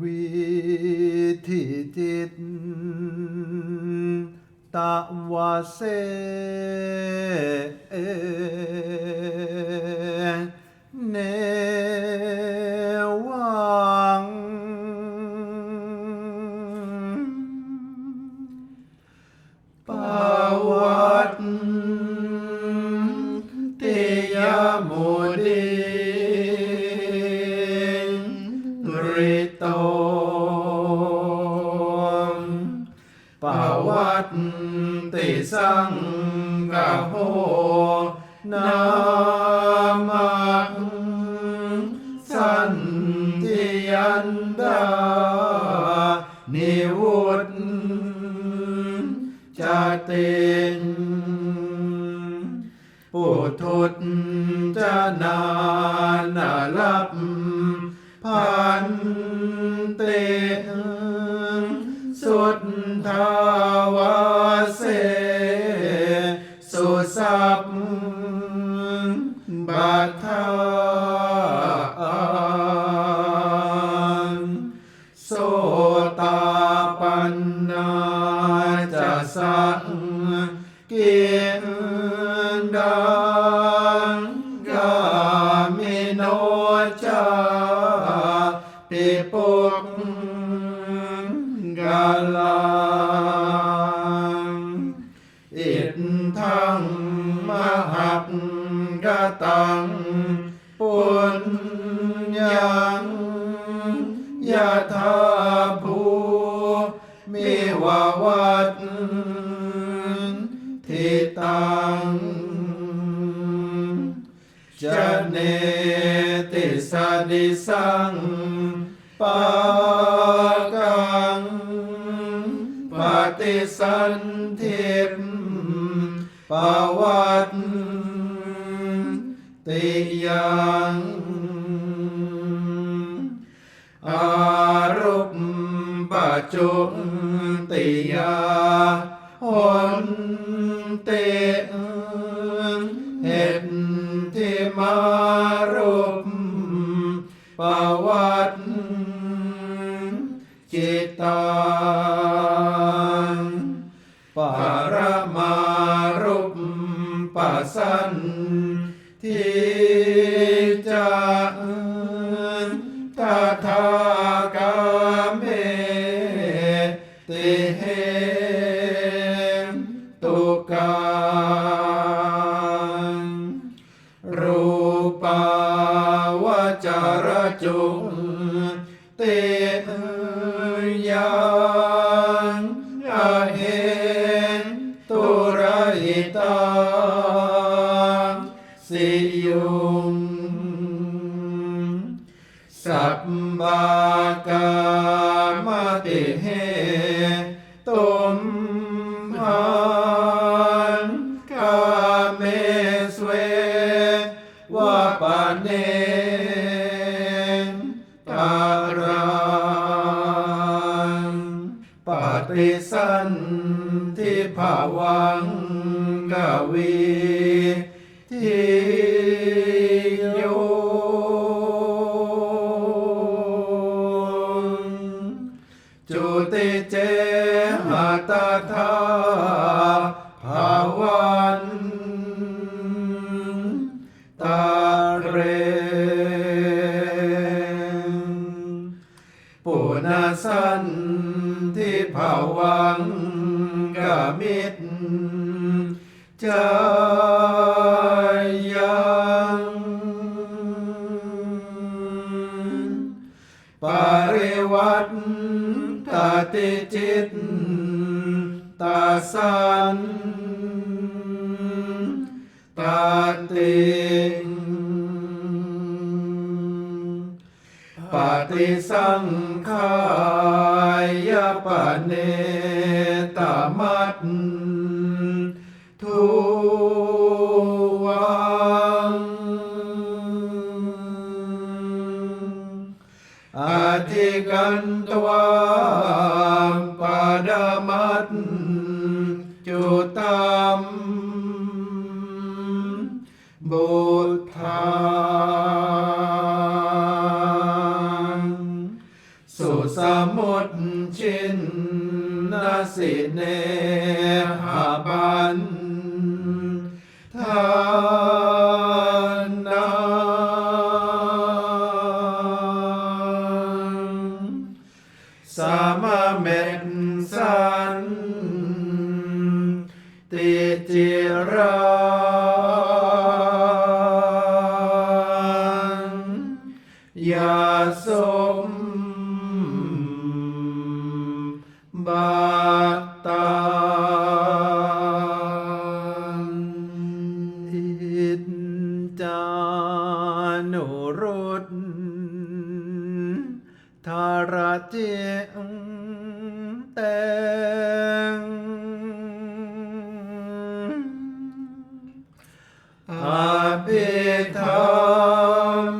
วิธีจิตตะวาเสเนวังปวัตติยโมเด นามังสันติยันดานิวุตจาเตนปุถุตจนานาลับพันเตสุดทาวา ตาปันนาจะสังเกินดังกามิโนจาปิปุก จเนติสดิสังปากังปฏิสันทิปวัตติยา จุเตยังอาเหนตุระหิตาสิยุงสัพบากามติเหตุมหันกาเมสเววะปะ ริสันทิภาวังกวีทิโยจุติเจหาตาธา ภาวังกามิตรจายังปริวัตตติจิตตาสันตาติ ปฏิสังขายปเนตมัตทุวังอธิกันตวามปาดามัตจุตัมบุตทา สิเนหาปันทานังสามเม็ดสันติจิรังยาสมบา ธารเจงแตงอาภิธรร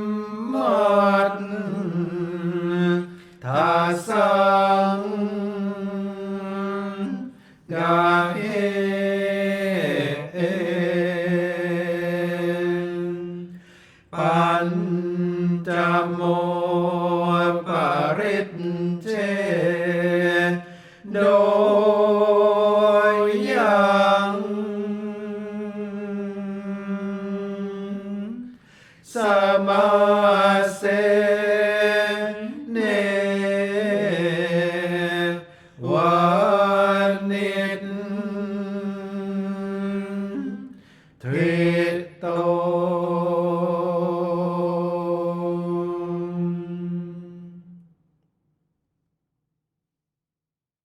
มัตทาสังกาเอปัญจโม สมาเสเนวันนิทริโต